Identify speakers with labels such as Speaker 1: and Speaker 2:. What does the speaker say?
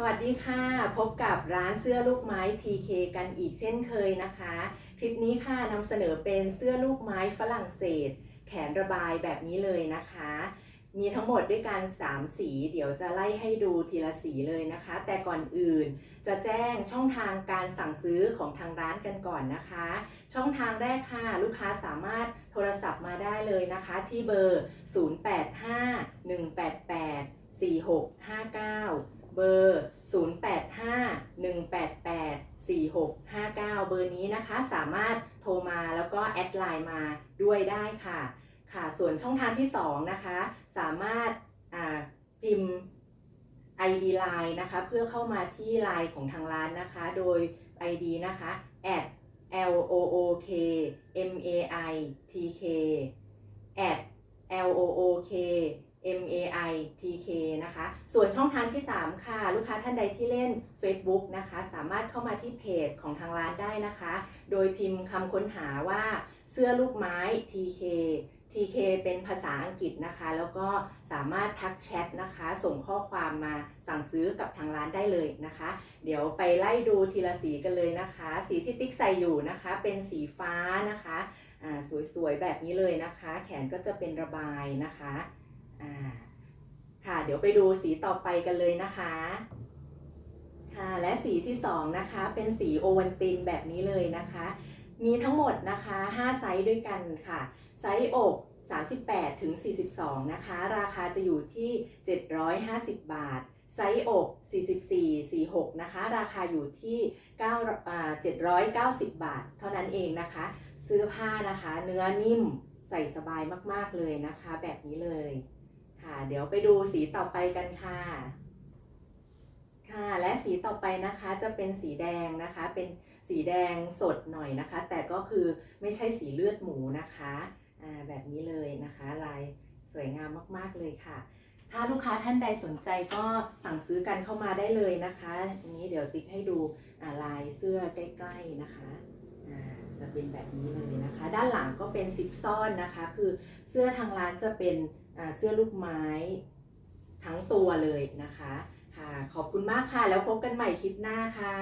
Speaker 1: สวัสดีค่ะ พบกับร้านเสื้อลูกไม้ TK กันอีกเช่นเคยนะคะ คลิปนี้ค่ะนำเสนอเป็นเสื้อลูกไม้ฝรั่งเศส แขนระบายแบบนี้เลยนะคะ มีทั้งหมดด้วยกัน 3 สี เดี๋ยวจะไล่ให้ดูทีละสีเลยนะคะ แต่ก่อนอื่นจะแจ้งช่องทางการสั่งซื้อของทางร้านกันก่อนนะคะ ช่องทางแรกค่ะ ลูกค้าสามารถโทรศัพท์มาได้เลยนะคะ ที่เบอร์ 0851884659 เบอร์ 0851884659 เบอร์นี้นะคะสามารถโทรมาแล้วก็แอดไลน์มาด้วยได้ค่ะ ค่ะ ส่วนช่องทางที่ 2 นะคะ สามารถาพิมพ์ ID Line นะคะ เพื่อเข้ามาที่ Line ของทางร้านนะคะ โดย ID นะคะ at l o o k m a i t k at l o o k M A I T K นะคะ ส่วนช่องทางที่ 3 ค่ะ ลูกค้าท่านใดที่เล่น Facebook นะคะ สามารถเข้ามาที่เพจของทางร้านได้นะคะ โดยพิมพ์คำค้นหาว่าเสื้อลูกไม้ TK TK เป็นภาษาอังกฤษนะคะ แล้วก็สามารถทักแชทนะคะ ส่งข้อความมาสั่งซื้อกับทางร้านได้เลยนะคะ เดี๋ยวไปไล่ดูทีละสีกันเลยนะคะ สีที่ติ๊กใส่อยู่นะคะ เป็นสีฟ้านะคะสวยๆแบบนี้เลยนะคะ แขนก็จะเป็นระบายนะคะ เดี๋ยวไปดูสีต่อไปกันเลยนะคะ ค่ะ และสีที่สองนะคะ เป็นสีโอวันตินแบบนี้เลยนะคะ มีทั้งหมดนะคะ 5 ไซส์ด้วยกันค่ะ ไซส์อก 38 ถึง 42 นะคะ ราคาจะอยู่ที่ 750 บาท ไซส์อก 44 46 นะคะ ราคาอยู่ที่9อ่า790 บาท เท่านั้นเองนะคะเสื้อผ้านะคะ เนื้อนิ่มใส่สบายมาก ๆ เลยนะคะ แบบนี้เลย ค่ะ เดี๋ยวไปดูสีต่อไปกันค่ะ ค่ะ และสีต่อไปนะคะจะเป็นสีแดงนะคะ เป็นสีแดงสดหน่อยนะคะ แต่ก็คือไม่ใช่สีเลือดหมูนะคะอ่าแบบนี้เลยนะคะ ลายสวยงามมากๆเลยค่ะ ถ้าลูกค้าท่านใดสนใจก็สั่งซื้อกันเข้ามาได้เลยนะคะอันนี้เดี๋ยวติ๊กให้ดูลายเสื้อใกล้ๆนะคะจะเป็นแบบนี้เลยนะคะ ด้านหลังก็เป็นซิปซ่อนนะคะ คือเสื้อทางร้านจะเป็น เสื้อลูกไม้ทั้งตัวเลยนะคะ ค่ะ ขอบคุณมากค่ะ แล้วพบกันใหม่คลิปหน้าค่ะ